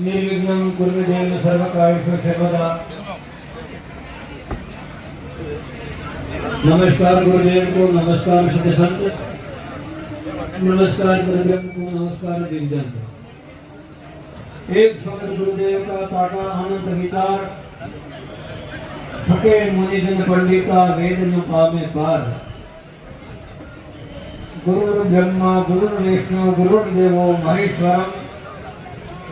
निर्विघ्नं गुरुदेव सर्वकार्येषु सर्वदा नमस्कार गुरुदेव को, नमस्कार सत्य संत। नमस्कार गुरुदेव को, नमस्कार दिग्जन एक शब्द गुरुदेव का ताका अनंत विचार। थके मुनिजन पंडिता वेद न पामे पार। ગુરુ બ્રહ્મા ગુરુ વિષ્ણુ ગુરુ દેવો મહેશ્વરમ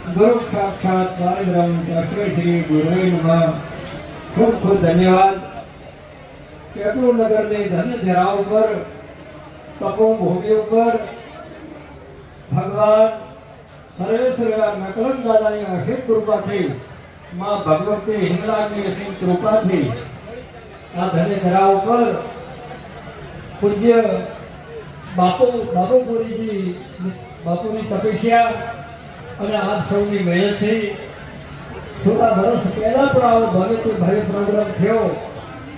ગુરુ સાક્ષાત પરબ્રહ્મ તસ્મૈ શ્રી ગુરુવે નમઃ ખૂબ ખૂબ ધન્યવાદ પેટ્રોનગરની ધન ધરા ઉપર તપોભૂમિ ઉપર ભગવાન સર્વેશ્વર નકલન દાદાની અસીમ કૃપાથી માં ભગવતી હિંગરાજની અસીમ કૃપાથી આ ધન્ય ધરા ઉપર પૂજ્ય બાપુ બાપુપુરીજી બાપુની તપસ્યા અને આપ સૌની મહેનતથી થોડા વર્ષ પહેલા પણ આવો ભવ્યથી ભવ્ય પ્રોગ્રામ થયો.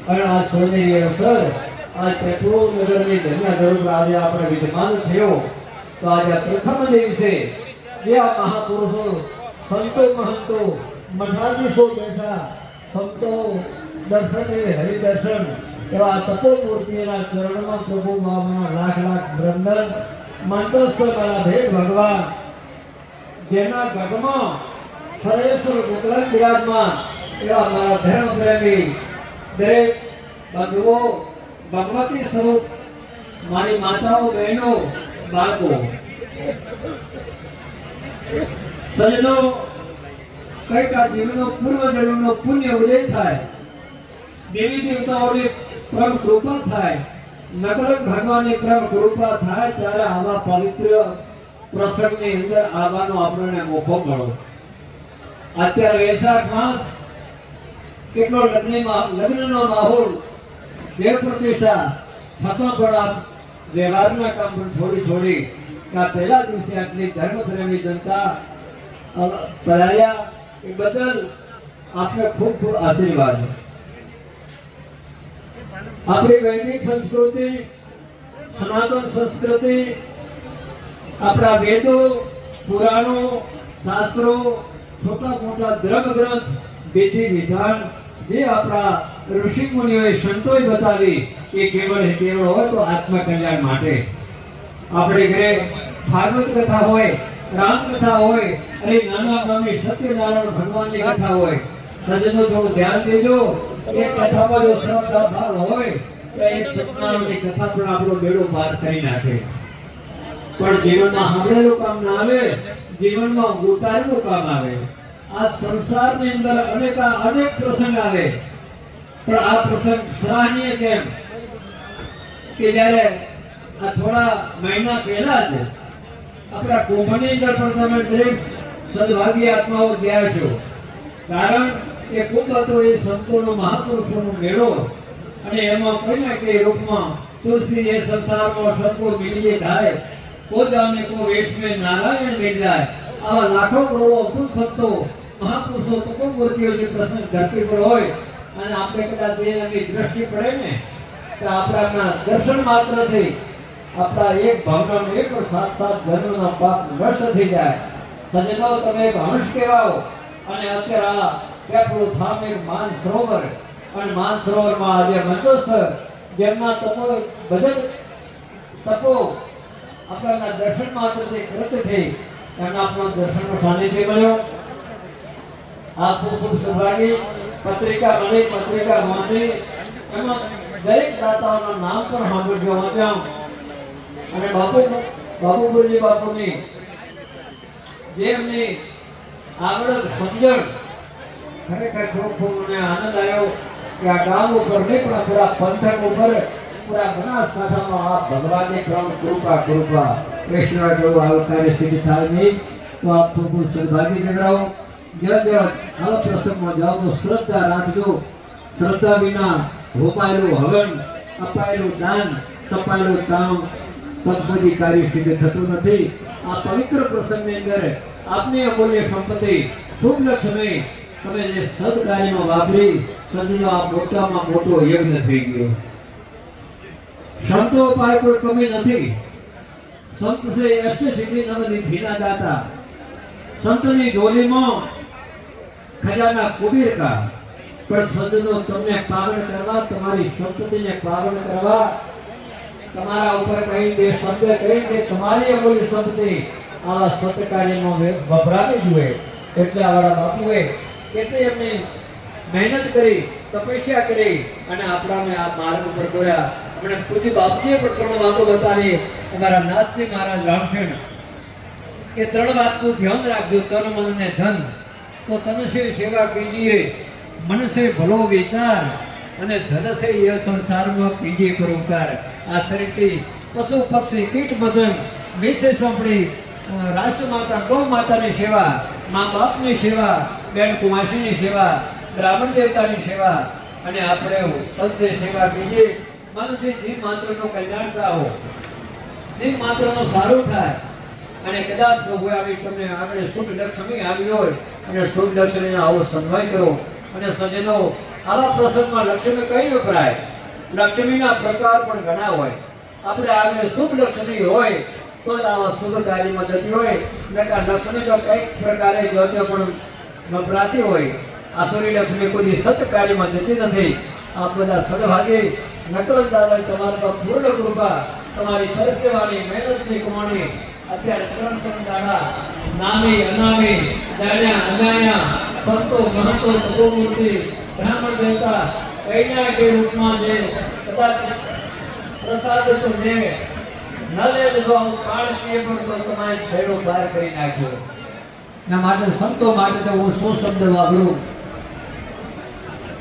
અને આ સોનેરી અવસર આ પેટ્રોલ નગરની ગરુડ આજે આપણે વિદ્યમાન થયો. તો આજે પ્રથમ દિવસે જે આ મહાપુરુષો, સંતો મહંતો, મઠાધીશો બેઠા સંતો દર્શને, હરિદર્શન એવા તપોમૂર્તિના ચરણમાં પ્રભુ બાબાના લાખ લાખ બ્રંદન મંત્રસ્થ મારા ભેટ ભગવાન. જેના ગઢમાં સરેશ્વર વિકલન બિરાજમાન એવા મારા ધર્મ પ્રેમી દરેક બંધુઓ, ભગવતી સ્વરૂપ, મારી માતાઓ, બહેનો, બાળકો. સજનો કંઈક આ જીવનનો પૂર્વજન્મનો પુણ્ય ઉદય થાય. દેવી દેવતાઓની પરમ કૃપા થાય. નકલક ભગવાનની પરમ કૃપા થાય ત્યારે આવા પવિત્ર પ્રસંગની અંદર આવવાનો આપણને મોકો મળો. અત્યારે વૈશાખ માસ, કેટલો લગ્નમાં, લગ્નનો માહોલ દેવ પ્રતિષ્ઠા છતાં પણ આ વ્યવહારના કામ પણ છોડી છોડી આ પહેલા દિવસે આટલી ધર્મપ્રેમી જનતા પધાર્યા એ બદલ આપને ખૂબ ખૂબ આશીર્વાદ. આપણી વૈદિક સંસ્કૃતિ, સનાતન સંસ્કૃતિ, આપણા વેદો, પુરાણો, શાસ્ત્રો, છોટા મોટા ધર્મ ગ્રંથ, વિધિ વિધાન, જે આપણા ઋષિ મુનિઓએ સંતોએ બતાવી, એ કેવળ કેવળ હોય તો આત્મકલ્યાણ માટે. આપણે ઘરે ભાગવત કથા હોય રામ કથા હોય, અને નાના નાની સત્યનારાયણ ભગવાનની કથા હોય, સજ્જનો થોડું ધ્યાન દેજો. એ કથામાં જો શ્રદ્ધા ભાવ હોય, તો એક સત્યનારાયણની કથા પણ આપણો બેડો પાર કરી નાખે. પણ જીવનમાં સાંભળેલું કામ ના આવે, જીવનમાં ઉતારેલું કામ આવે. આ સંસારની અંદર અનેક અનેક પ્રસંગ આવે. પણ આ પ્રસંગ સરાહનીય કેમ? કે જ્યારે આ થોડા મહિના પહેલા જ આપણા કુંભની અંદર પણ તમે દરેક સદભાગી આત્માઓ ગયા છો. કારણ કે ખૂબ હતો એ સંતોનો મહાપુરુષોનો મેળો. અને એમાં કોઈ ને કોઈ રૂપમાં તુલસી એ સંસારમાં સત્વો મિલીએ થાય. પોતાને કો વેશ મેં નારાયણ મિલ જાય આવા લાખો કરોડો અદ્ભુત સંતો, મહાપુરુષો તપોમૂર્તિઓ જે પ્રસંગ ધરતી પર હોય. અને આપણે કદાચ એ એની દ્રષ્ટિ પડે ને, તો આપણા દર્શન માત્રથી, આપણા એક ભાવનાનો એક સાત સાત જન્મનો પાપ નષ્ટ થઈ જાય. સજનો તમે હંસ કહેવાઓ. અને અત્યારે આ પેપડું ધામ એક માન સરોવર અને માન સરોવરમાં આજે મંચસ્થ જેમના તપો ભજન તપો આપણા દર્શન માત્રથી કૃત થઈ, એમના આપણા દર્શનનો સાનિધ્ય મળ્યો આ ખૂબ ખૂબ સૌભાગી પત્રિકા મળી પત્રિકા વાંચી. એમાં દરેક દાતાઓના નામ પણ સાંભળજો વાંચ્યા અને બાપુ બાપુ ગુરુજી બાપુની જે એમની આવડત સમજણ ખરેખર જો મને આનંદ આવ્યો કે આ ગામ ઉપર નહીં, પણ પૂરા પંથક ઉપર, પૂરા બનાસકાંઠામાં આ ભગવાનની ક્રમ કૃપા કૃપા. કૃષ્ણ જેવું આવકારે સિદ્ધ થાય તો આપ પ્રભુ સદભાગી નીકળાવો જ્યાં જ્યાં આવા પ્રસંગમાં જાઓ તો શ્રદ્ધા રાખજો. શ્રદ્ધા વિના હોપાયેલું હવન, અપાયેલું દાન, તપાયેલું કામ તત્પદી કાર્ય સિદ્ધ થતું નથી. આ પવિત્ર પ્રસંગની અંદર આપની અમૂલ્ય સંપત્તિ શુભ લક્ષ્મી તમે જે સદકાર્યમાં વાપરી સદીનો આ મોટામાં મોટો યજ્ઞ થઈ ગયો. સંતો પાસે કોઈ કમી નથી. સંત છે અષ્ટ સિદ્ધિ નવ ધીના દાતા. સંતની ડોલીમાં ખજાના કુબીર પણ સજનો તમને પાવન કરવા, તમારી સંપત્તિને પાવન કરવા, તમારા ઉપર કઈ બે શબ્દ કહી કે તમારી અમૂલ્ય સંપત્તિ આવા સત્કાર્યમાં વપરાવી જોઈએ એટલે અમારા બાપુએ કેટલી એમને મહેનત કરી, તપસ્યા કરી અને આપણાને આ માર્ગ ઉપર દોર્યા. અને પૂજ્ય બાપજીએ પણ ત્રણ વાતો બતાવી. અમારા નાથજી મહારાજ રામસેન, કે ત્રણ વાતનું ધ્યાન રાખજો, તન, મન ને ધન. તો તન સેવા કીજીએ મન ભલો વિચાર અને ધન સે ય સંસારમાં કીજીએ પરોપકાર આ શરીરથી પશુ, પક્ષી, કીટ મદન વિશે સોંપડી રાષ્ટ્ર માતા ગૌ માતાની સેવા. મા બાપની સેવા, બેન કુમાસીની સેવા, બ્રાહ્મણ દેવતાની સેવા અને આપણે તનસે સેવા કીજીએ મનથી જીવ માત્રનો કલ્યાણ થાવો. જીવ માત્રનો સારું થાય. અને કદાચ પ્રભુ આવી તમને આપણે શુભ લક્ષ્મી આવી હોય અને શુભ લક્ષ્મીનો આવો સન્માન કરો. અને સજ્જનો, આવા પ્રસંગમાં લક્ષ્મી કઈ વપરાય? લક્ષ્મીના પ્રકાર પણ ઘણા હોય. આપણે આગળ શુભ લક્ષ્મી હોય તો આવા શુભ કાર્યમાં જતી હોય નકા લક્ષ્મી જો કંઈક પ્રકારે જોતે પણ વપરાતી હોય આસુરી લક્ષ્મી કોઈ સત કાર્યમાં જતી નથી. આપ બધા સદભાગે નકલ દાદા તમારા પર પૂર્ણ કૃપા, તમારી પરસેવાની મહેનતની કમાણી. અત્યારે ત્રણ ત્રણ દાડા નામી, અનામી જાણ્યા અજાણ્યા સંતો, મહંતો તપોમૂર્તિ બ્રાહ્મણ, દેવતા કૈના કે રૂપમાં જે કદાચ પ્રસાદ તો લે ન લે તો આવું પ્રાણ પીએ પણ તો તમારે ભેડો બહાર કરી નાખ્યો. ના માટે સંતો માટે તો હું શું શબ્દ વાપરું.